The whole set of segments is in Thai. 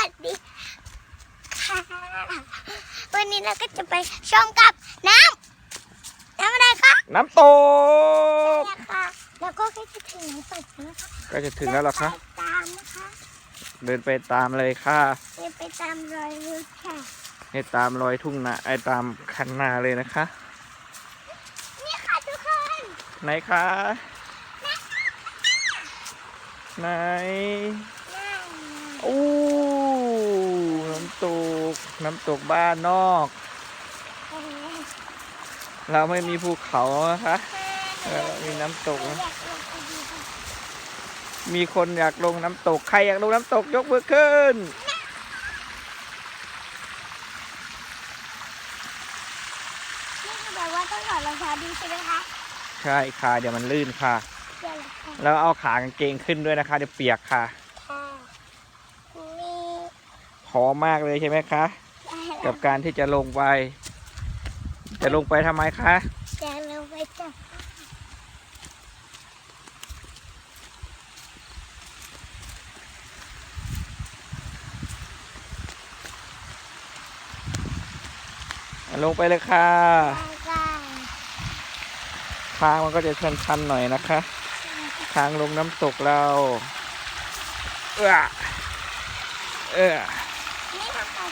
วัสดีค่ะ วันนี้เราก็จะไปชมกับน้ำน้ำอะไรคะน้ำตกเนี่ยค่ะแล้วก็ใกล้จะถึงน้ำตกแล้วนะคะก็จะถึงแล้วเหรอคะ เดินไปตามนะคะเดินไปตามเลยค่ะ เดินไปตามรอยรูปค่ะ ให้ตามรอยทุ่งนาไอ้ตามคันนาเลยนะคะ นี่ค่ะทุกคนไหนคะ ไหน นั่นอู้น้ำต กน้ำตกบ้านนอกเออเราไม่มีภูเขานะคะเออมีน้ำตกหนูนะอยากลงไปดูค่ะมีคนอยากลงน้ำตก ใครอยากลงน้ำตกยกมือขึ้นนี่คือแบบว่าต้องถอดรองเท้าดีใช่ไหมคะใช่ค่ะ เดี๋ยวมันลื่นค่ะเดี๋ยวละค่ะแล้วเอาขากางเกงขึ้นด้วยนะคะ เดี๋ยวเปียกค่ะค่ะมี หอมมากเลยใช่ไหมคะได้กัแล้บวการที่จะลงไป จะลงไปทำไมคะเดี๋ยวเราไปจับลงไปเลยค่ะได้ทางมันก็จะชันๆหน่อยนะคะ ทางลงน้ำตกเรา เออเออนี่เราไปจับ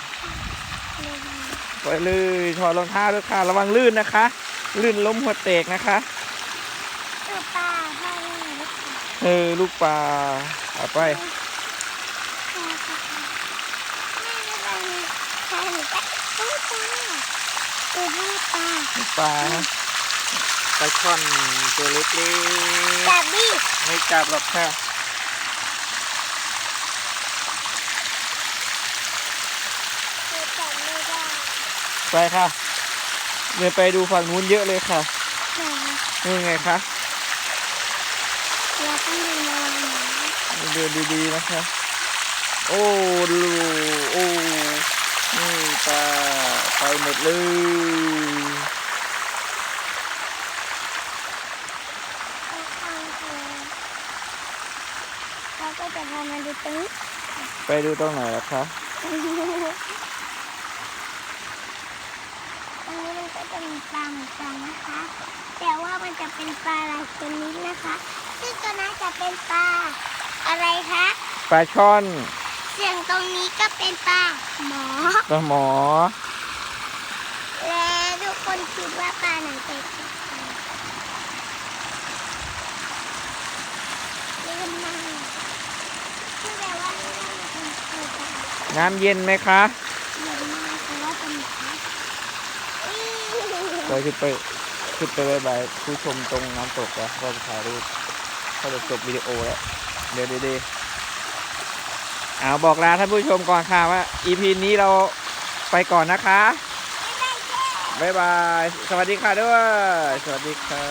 เลยไปเลยถอดรองเท้าด้วยค่ะ ระวังลื่นนะคะ ลื่นล้มหัวเตกนะคะตัวปลาพ่อนี่ลูกปลาเออลูกปลาเอาไปแม่ปลาแม่ไม่ไปใช่หนูจะตัวปลาตัวนี้ปลาลูกปลาปลาช่อนตัวเล็กจับดิๆไม่จับหรอกค่ะ หนูจับไม่ได้ ไปค่ะ เดินไปดูฝั่งนู้นเยอะเลยค่ะไหนนี่ไงคะเราต้องดูมองหนูเดินดีๆนะคะ โอ้ดูโอ้นี่ปลาไปหมดเลยเอาข้างเธอเราก็จะพามาดูตรงนี้ไปดูตรงไหนล่ะคะ ตรงนี้มันก็ จะมีปลาเหมือนกันนะคะ แต่ว่ามันจะเป็นปลาหลายชนิดนะคะ ซึ่งตัวนั้นจะเป็นปลาอะไรคะปลาช่อนเสียงตรงนี้ก็เป็นปลาหมอ ปลาหมอ และทุกคนคิดว่าปลาไหนเป็นปลาลืมมากคือแบบว่าเรื่องมันเป็นปลาน้ำเย็นไหมคะเยอะมากเพราะว่าเป็นหมาอื้ อเราขึ้นไปขึ้นไปบายบายผู้ชมตรงน้ำตกแล้วก็จะถ่ายรูปก็จะจบวิดีโอแล้วเดี๋ยวดีๆเอาบอกลาท่านผู้ชมก่อนค่ะว่า EP นี้เราไปก่อนนะคะบ๊ายบาย สวัสดีค่ะด้วย สวัสดีค่ะ